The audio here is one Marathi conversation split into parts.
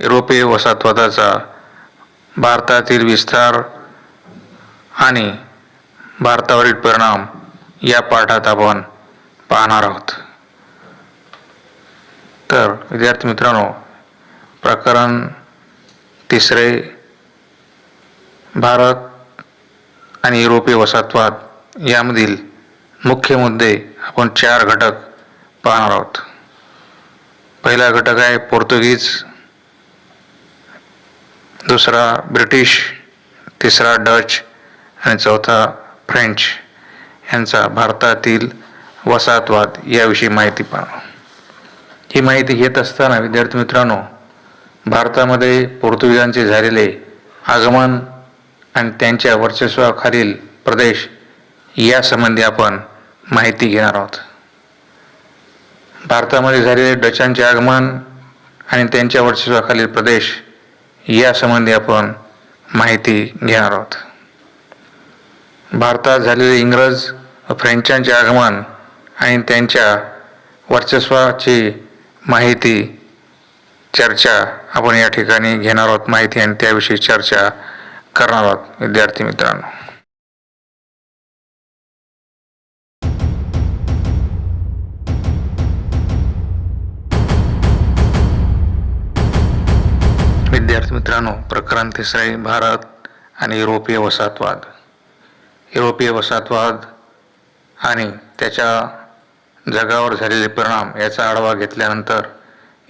युरोपीय वसाहतवादाचा भारतातील विस्तार आणि भारतावरील परिणाम या पाठात आपण पाहणार आहोत. तर विद्यार्थी मित्रांनो प्रकरण तिसरे भारत आणि युरोपीय वसाहतवाद यामधील मुख्य मुद्दे आपण चार घटक पाहणार आहोत. पहिला घटक आहे पोर्तुगीज दुसरा ब्रिटिश तिसरा डच आणि चौथा फ्रेंच यांचा भारतातील वसाहतवाद याविषयी माहिती पाहणं ही माहिती घेत असताना विद्यार्थी मित्रांनो भारतामध्ये पोर्तुगीजांचे झालेले आगमन आणि त्यांच्या वर्चस्वाखालील प्रदेश यासंबंधी आपण माहिती घेणार आहोत. भारतामध्ये झालेले डचांचे आगमन आणि त्यांच्या वर्चस्वाखालील प्रदेश यासंबंधी आपण माहिती घेणार आहोत. भारतात झालेले इंग्रज व फ्रेंचांचे आगमन आणि त्यांच्या वर्चस्वाची माहिती चर्चा आपण या ठिकाणी घेणार आहोत. माहिती आणि त्याविषयी चर्चा करणार आहोत. विद्यार्थी मित्रांनो. मित्रांनो प्रकरण तिसरे भारत आणि युरोपीय वसाहतवाद. युरोपीय वसाहतवाद आणि त्याच्या जगावर झालेले परिणाम याचा आढावा घेतल्यानंतर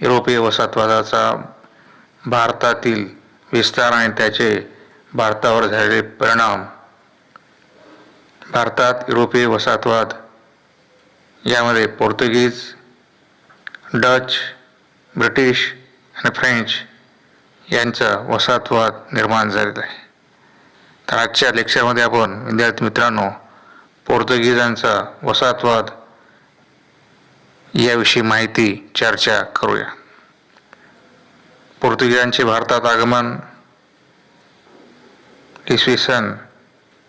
युरोपीय वसाहतवादाचा भारतातील विस्तार आणि त्याचे भारतावर झालेले परिणाम. भारतात युरोपीय वसाहतवाद यामध्ये पोर्तुगीज डच ब्रिटिश आणि फ्रेंच यांचा वसाहतवाद निर्माण झालेला आहे. तर आजच्या लेक्चरमध्ये आपण विद्यार्थी मित्रांनो पोर्तुगीजांचा वसाहतवाद याविषयी माहिती चर्चा करूया. पोर्तुगीजांचे भारतात आगमन इसवी सन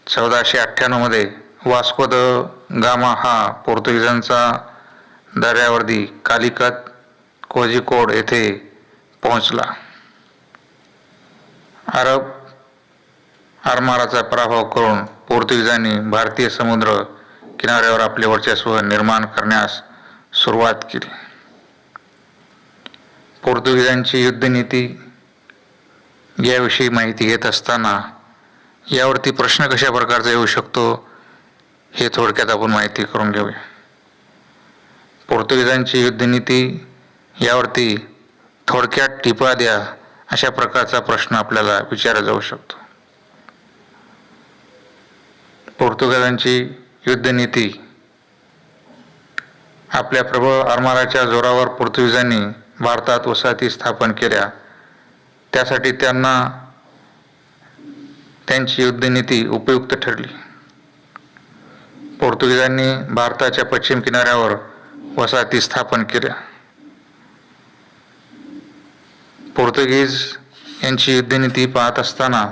चौदाशे अठ्ठ्याण्णवमध्ये वास्को द गामा हा पोर्तुगीजांचा दर्यावर्दी कालिकत कोझिकोड येथे पोहोचला. अरब आरमाराचा पराभव करून पोर्तुगीजांनी भारतीय समुद्र किनाऱ्यावर आपले वर्चस्व निर्माण करण्यास सुरुवात केली. पोर्तुगीजांची युद्धनीती याविषयी माहिती घेत असताना यावरती प्रश्न कशा प्रकारचा येऊ शकतो हे थोडक्यात आपण माहिती करून घेऊया. पोर्तुगीजांची युद्धनीती यावरती थोडक्यात टिपा द्या अशा प्रकारचा प्रश्न आपल्याला विचारला जाऊ शकतो. पोर्तुगालांची युद्धनीती आपल्या प्रबळ आरमाराच्या जोरावर पोर्तुगीजांनी भारतात वसाहती स्थापन केल्या. त्यासाठी त्यांना त्यांची युद्धनीती उपयुक्त ठरली. पोर्तुगीजांनी भारताच्या पश्चिम किनाऱ्यावर वसाहती स्थापन केल्या. पोर्तुगीज यांची युद्धनीती पाहत असताना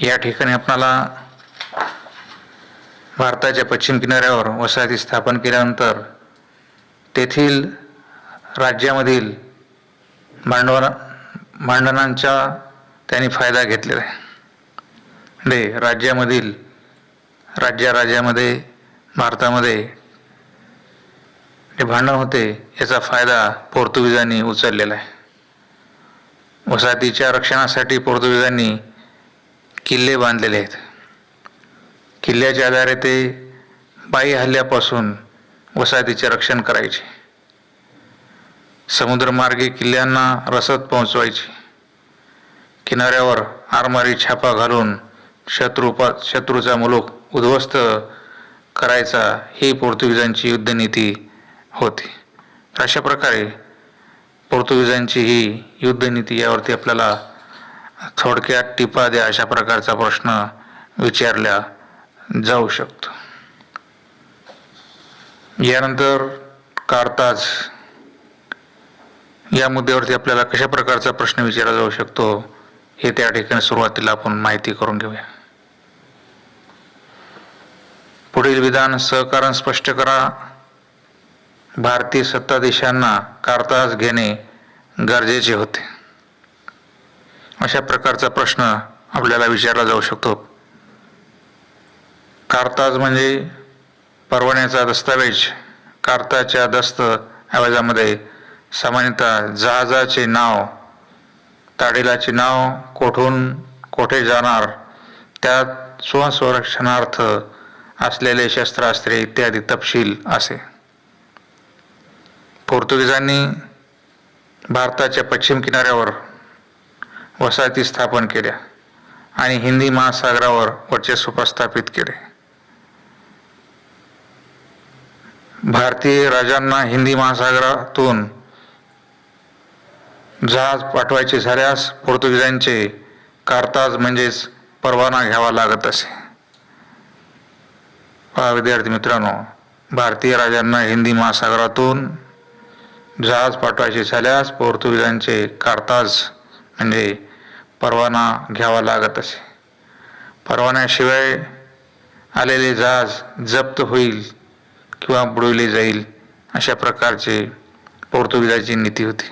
या ठिकाणी आपणाला भारताच्या पश्चिम किनाऱ्यावर वसाहती स्थापन केल्यानंतर तेथील राज्यामधील भांडवल भांडणांचा त्यांनी फायदा घेतलेला आहे. म्हणजे राज्यामधील राज्या राज्यामध्ये भारतामध्ये जे भांडण होते याचा फायदा पोर्तुगीजांनी उचललेला आहे. वसाहतीच्या रक्षणासाठी पोर्तुगीजांनी किल्ले बांधलेले आहेत. किल्ल्याच्या आधारे ते बाई हल्ल्यापासून वसाहतीचे रक्षण करायचे. समुद्रमार्गे किल्ल्यांना रसद पोहोचवायची. किनाऱ्यावर आरमारी छापा घालून शत्रूपा शत्रूचा मुलूक उद्ध्वस्त करायचा ही पोर्तुगीजांची युद्धनीती होती. अशा प्रकारे पोर्तुगीजांची ही युद्धनीती यावरती आपल्याला थोडक्यात टिपा द्या अशा प्रकारचा प्रश्न विचारला जाऊ शकतो. यानंतर कारताज या मुद्द्यावरती आपल्याला कशा प्रकारचा प्रश्न विचारला जाऊ शकतो हे त्या ठिकाणी सुरुवातीला आपण माहिती करून घेऊया. पुढील विधान सहकारण स्पष्ट करा. भारतीय सत्ताधीशांना कारताज घेणे गरजेचे होते. अशा प्रकारचा प्रश्न आपल्याला विचारला जाऊ शकतो. कारताज म्हणजे परवान्याचा दस्तावेज कारताच्या दस्त ऐवजामध्ये सामान्यतः जहाजाचे नाव ताडेलाचे नाव कोठून कोठे जाणार त्यात स्वसंरक्षणार्थ असलेले शस्त्रास्त्रे इत्यादी तपशील असे. पोर्तुगीजांनी भारताच्या पश्चिम किनाऱ्यावर वसाहती स्थापन केल्या आणि हिंदी महासागरावर वर्चस्व प्रस्थापित केले. भारतीय राजांना हिंदी महासागरातून जहाज पाठवायचे झाल्यास पोर्तुगीजांचे कारताज म्हणजेच परवाना घ्यावा लागत असे. पहा विद्यार्थी मित्रांनो भारतीय राजांना हिंदी महासागरातून जहाज पाठवायचे झाल्यास पोर्तुगीजांचे कारताज म्हणजे परवाना घ्यावा लागत असे. परवान्याशिवाय आलेले जहाज जप्त होईल किंवा बुडविले जाईल अशा प्रकारचे पोर्तुगीजाची नीती होती.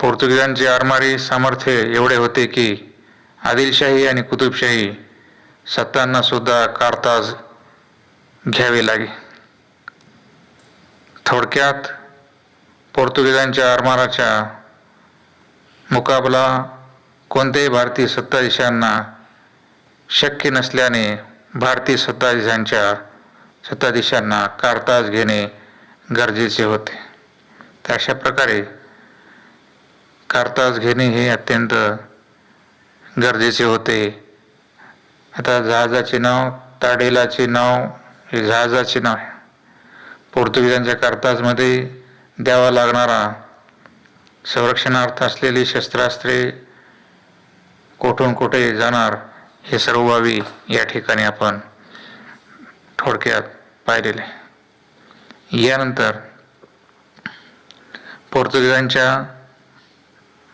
पोर्तुगीजांचे आरमारी सामर्थ्य एवढे होते की आदिलशाही आणि कुतुबशाही सत्तांना सुद्धा कारताज घ्यावे लागे. थोडक्यात पोर्तुगीजांच्या आरमाराच्या मुकाबला कोणत्याही भारतीय सत्ताधीशांना शक्य नसल्याने भारतीय सत्ताधीशांच्या सत्ताधीशांना कारताज घेणे गरजेचे होते. तर अशा प्रकारे कारताज घेणे हे अत्यंत गरजेचे होते. आता जहाजाचे नाव ताडेलाचे नाव हे जहाजाचे नाव आहे. पोर्तुगीजांच्या कारताजमध्ये द्यावा लागणारा संरक्षणार्थ असलेली शस्त्रास्त्रे कोठून कुठे जाणार हे सर्व बाबी या ठिकाणी आपण थोडक्यात पाहिलेले. यानंतर पोर्तुगीजांच्या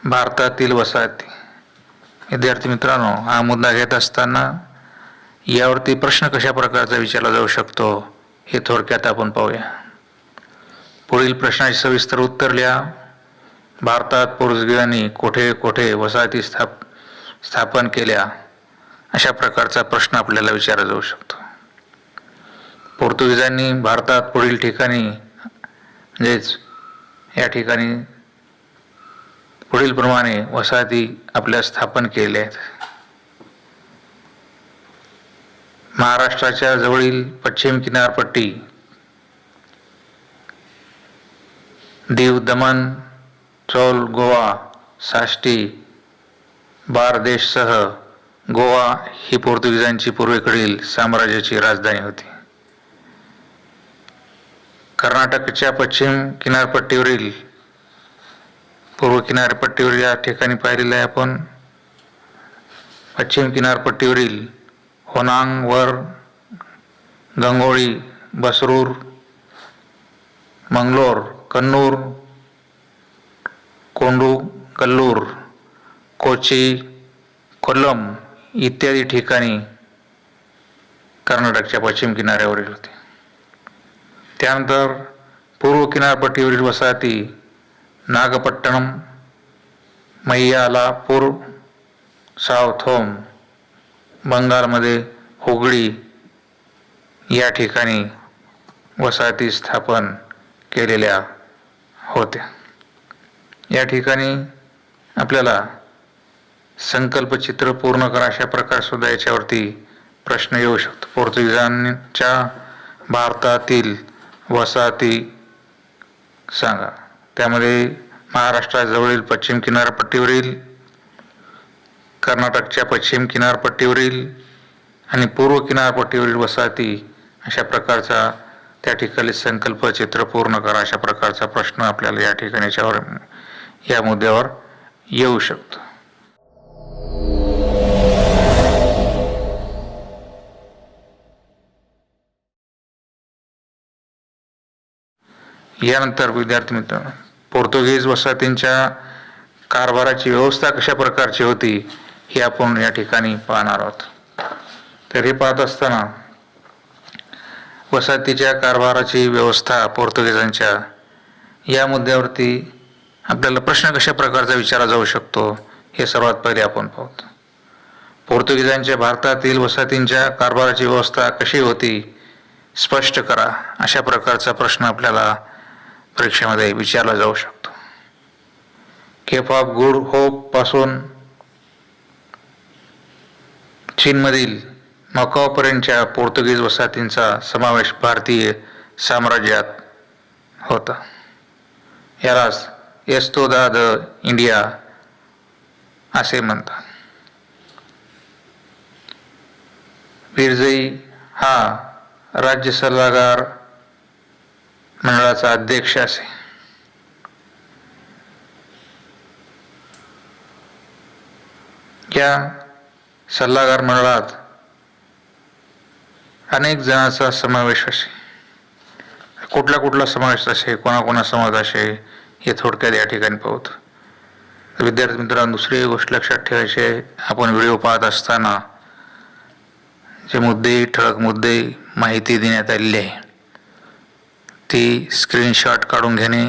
भारतातील वसाहती. विद्यार्थी मित्रांनो हा मुद्दा घेत असताना यावरती प्रश्न कशा प्रकारचा विचारला जाऊ शकतो? हे थोडक्यात आपण पाहूया. पुढील प्रश्नाचे सविस्तर उत्तर लिहा. भारतात पोर्तुगीजांनी कोठे कोठे वसाहती स्थाप स्थापन केल्या? अशा प्रकारचा प्रश्न आपल्याला विचारला जाऊ शकतो. पोर्तुगीजांनी भारतात पुढील ठिकाणी म्हणजेच या ठिकाणी पुढीलप्रमाणे वसाहती आपल्या स्थापन केल्या आहेत. महाराष्ट्राच्या जवळील पश्चिम किनारपट्टी दीव दमन चौल गोवा साष्टी बारदेशसह गोवा ही पोर्तुगीजांची पूर्वेकडील साम्राज्याची राजधानी होती. कर्नाटकच्या पश्चिम किनारपट्टीवरील पूर्व किनारपट्टीवर या ठिकाणी पाहिलेलं आहे आपण पश्चिम किनारपट्टीवरील होनांग वर गंगोळी बसरूर मंगलोर कन्नूर कोंडू कल्लूर कोची कोल्लम इत्यादी ठिकाणी कर्नाटकच्या पश्चिम किनाऱ्यावरील होते. त्यानंतर पूर्व किनारपट्टीवरील वसाहती नागपट्टणम मैयालापूर सावथोम बंगालमध्ये हुगळी या ठिकाणी वसाहती स्थापन केलेल्या होत्या. या ठिकाणी आपल्याला संकल्पचित्र पूर्ण करा अशा प्रकारसुद्धा याच्यावरती प्रश्न येऊ शकतो. पोर्तुगीजांच्या भारतातील वसाहती सांगा. त्यामध्ये महाराष्ट्राजवळील पश्चिम किनारपट्टीवरील कर्नाटकच्या पश्चिम किनारपट्टीवरील आणि पूर्व किनारपट्टीवरील वसाहती अशा प्रकारचा त्या ठिकाणी संकल्प चित्र पूर्ण करा अशा प्रकारचा प्रश्न आपल्याला या ठिकाणी याच्यावर या मुद्द्यावर येऊ शकतो. यानंतर विद्यार्थी मित्र पोर्तुगीज वसाहतींच्या कारभाराची व्यवस्था कशा प्रकारची होती? हे आपण या ठिकाणी पाहणार आहोत. तर हे पाहत असताना वसाहतीच्या कारभाराची व्यवस्था पोर्तुगीजांच्या या मुद्द्यावरती आपल्याला प्रश्न कशा प्रकारचा विचारला जाऊ शकतो हे सर्वात पहिले आपण पाहतो. पोर्तुगीजांच्या भारतातील वसाहतींच्या कारभाराची व्यवस्था कशी होती स्पष्ट करा अशा प्रकारचा प्रश्न आपल्याला परीक्षेमध्ये विचारला जाऊ शकतो. केप ऑफ गुड होपपासून चीनमधील मकावपर्यंतच्या पोर्तुगीज वसाहतींचा समावेश भारतीय साम्राज्यात होता. यालाच एस्तोदा द इंडिया असे म्हणतात. बिरजई हा राज्य सल्लागार मंडळाचा अध्यक्ष असे. या सल्लागार मंडळात अनेक जणांचा समावेश असे. कुठला कुठला समावेश असे कोणाकोणा समाज असे हे थोडक्यात या ठिकाणी पाहतो. विद्यार्थी मित्रांनो दुसरी गोष्ट लक्षात ठेवायची आहे आपण व्हिडिओ पाहत असताना जे मुद्दे ठळक मुद्दे माहिती देण्यात आलेली आहे ती स्क्रीनशॉट काढून घेणे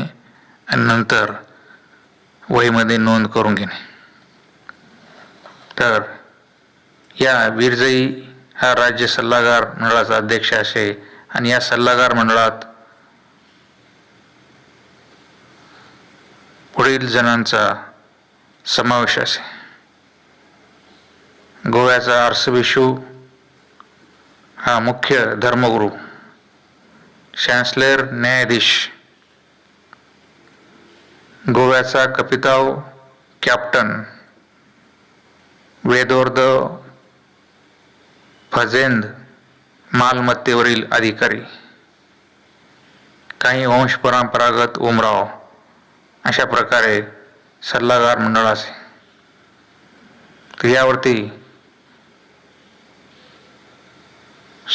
आणि नंतर वहीमध्ये नोंद करून घेणे. तर या वीरजई हा राज्य सल्लागार मंडळाचा अध्यक्ष असे आणि या सल्लागार मंडळात पुढील जणांचा समावेश असे. गोव्याचा आर्सबिशू हा मुख्य धर्मगुरू चॅन्सलर न्यायाधीश गोव्याचा कपिताव कॅप्टन वेदोर्द फजेंद मालमत्तेवरील अधिकारी. काही वंश परंपरागत उमराव अशा प्रकारे सल्लागार मंडळ असे तर यावरती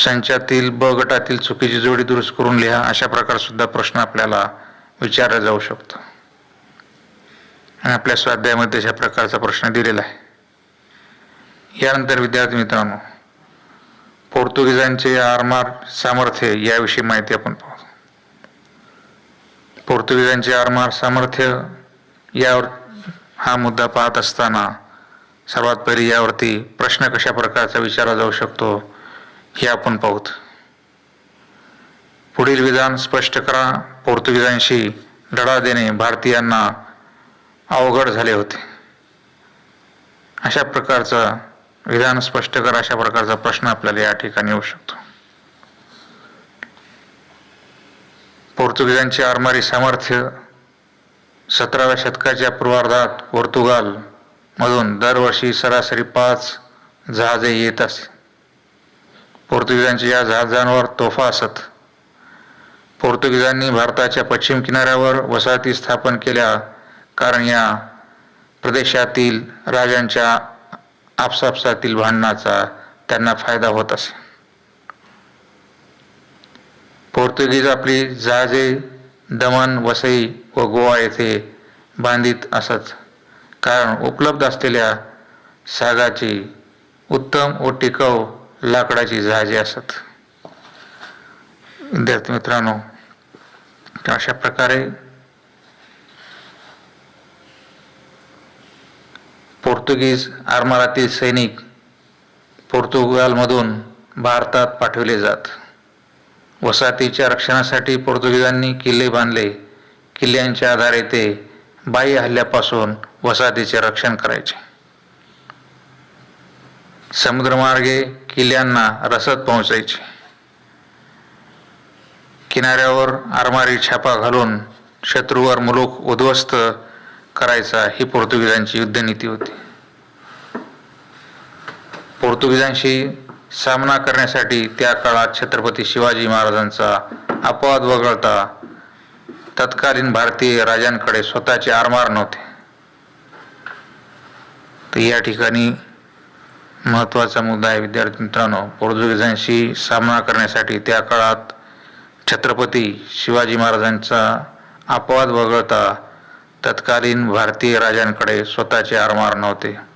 संचातील ब गटातील चुकीची जोडी दुरुस्त करून लिहा अशा प्रकारसुद्धा प्रश्न आपल्याला विचारला जाऊ शकतो. आणि आपल्या स्वाध्यायामध्ये अशा प्रकारचा प्रश्न दिलेला आहे. यानंतर विद्यार्थी मित्रांनो पोर्तुगीजांचे आरमार सामर्थ्य याविषयी माहिती आपण पाहू. पोर्तुगीजांचे आरमार सामर्थ्य यावर हा मुद्दा पाहत असताना सर्वात पहिले यावरती प्रश्न कशा प्रकारचा विचारला जाऊ शकतो हे आपण पाहूत. पुढील विधान स्पष्ट करा. पोर्तुगीजांशी लढा देणे भारतीयांना अवघड झाले होते. अशा प्रकारचा विधान स्पष्ट कर अशा प्रकारचा प्रश्न आपल्याला या ठिकाणी येऊ शकतो. पोर्तुगीजांचे आरमारी सामर्थ्य सतराव्या शतकाच्या पूर्वार्धात पोर्तुगाल मधून दरवर्षी सरासरी पाच जहाजे येत असे. पोर्तुगीजांच्या या जहाजांवर तोफा असत. पोर्तुगीजांनी भारताच्या पश्चिम किनाऱ्यावर वसाहती स्थापन केल्या कारण या प्रदेशातील राजांच्या आपसापसातील भांडणाचा त्यांना फायदा होत असे. पोर्तुगीज आपली जहाजे दमन वसई व गोवा येथे बांधित असत. कारण उपलब्ध असलेल्या सागाची उत्तम व टिकाऊ लाकडाची जहाजे असत. विद्यार्थी मित्रांनो अशा प्रकारे पोर्तुगीज आरमारातील सैनिक पोर्तुगालमधून भारतात पाठवले जात. वसाहतीच्या रक्षणासाठी पोर्तुगीजांनी किल्ले बांधले. किल्ल्यांच्या आधारे ते बाह्य हल्ल्यापासून वसाहतीचे रक्षण करायचे. समुद्रमार्गे किल्ल्यांना रसद पोहोचायचे. किनाऱ्यावर आरमारी छापा घालून शत्रूवर मुलूक उद्ध्वस्त करायचा ही पोर्तुगीजांची युद्धनीती होती. पोर्तुगीजांशी सामना करण्यासाठी त्या काळात छत्रपती शिवाजी महाराजांचा अपवाद वगळता तत्कालीन भारतीय राजांकडे स्वतःचे आरमार नव्हते. तर या ठिकाणी महत्त्वाचा मुद्दा आहे विद्यार्थी मित्रांनो पोर्तुगीजांशी सामना करण्यासाठी त्या काळात छत्रपती शिवाजी महाराजांचा अपवाद वगळता तत्कालीन भारतीय राजांकडे स्वतःचे आरमार नव्हते.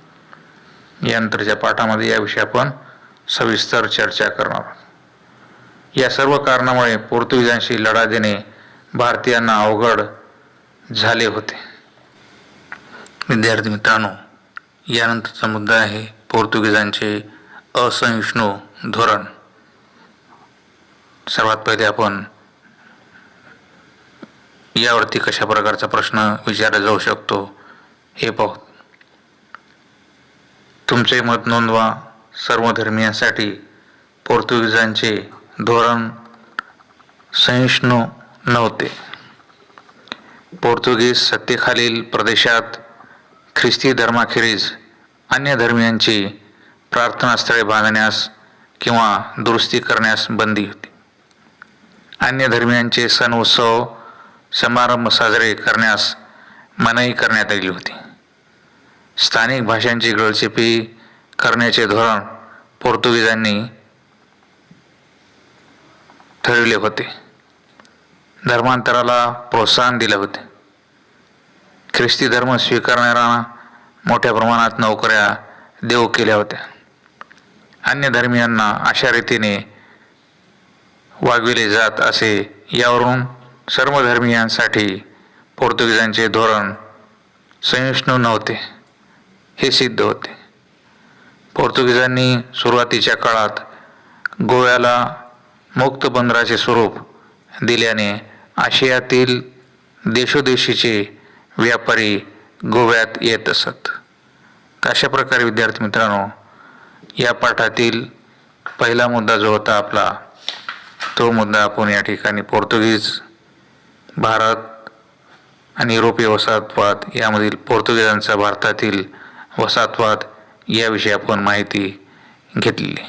यानंतरच्या पाठामध्ये याविषयी आपण सविस्तर चर्चा करणार आहोत. या सर्व कारणामुळे पोर्तुगीजांशी लढा देणे भारतीयांना अवघड झाले होते. विद्यार्थी मित्रांनो यानंतरचा मुद्दा आहे पोर्तुगीजांचे असहिष्णू धोरण. सर्वात पहिले आपण यावरती कशा प्रकारचा प्रश्न विचारला जाऊ शकतो हे पाहू. तुमचे मत नोंदवा. सर्व धर्मियांसाठी पोर्तुगीजांचे धोरण सहिष्णू नव्हते. पोर्तुगीज सत्तेखालील प्रदेशात ख्रिस्ती धर्माखेरीज अन्य धर्मियांची प्रार्थनास्थळे बांधण्यास किंवा दुरुस्ती करण्यास बंदी होती. अन्य धर्मियांचे सण उत्सव समारंभ साजरे करण्यास मनाई करण्यात आली होती. स्थानिक भाषांची गळचेपी करण्याचे धोरण पोर्तुगीजांनी ठरविले होते. धर्मांतराला प्रोत्साहन दिले होते. ख्रिस्ती धर्म स्वीकारणाऱ्यांना मोठ्या प्रमाणात नोकऱ्या देऊ केल्या होत्या. अन्य धर्मियांना अशा रीतीने वागविले जात असे यावरून सर्व धर्मियांसाठी पोर्तुगीजांचे धोरण सहिष्णू नव्हते. हे सिद्ध होते. पोर्तुगीजांनी सुरुवातीच्या काळात गोव्याला मुक्त बंदराचे स्वरूप दिल्याने आशियातील देशोदेशीचे व्यापारी गोव्यात येत असत. अशा प्रकारे विद्यार्थी मित्रांनो या पाठातील पहिला मुद्दा जो होता आपला तो मुद्दा आपण या ठिकाणी पोर्तुगीज भारत आणि युरोपीय वसाहतवाद यामधील पोर्तुगीजांचा भारतातील वसाहतवाद याविषयी आपण माहिती घेतलेली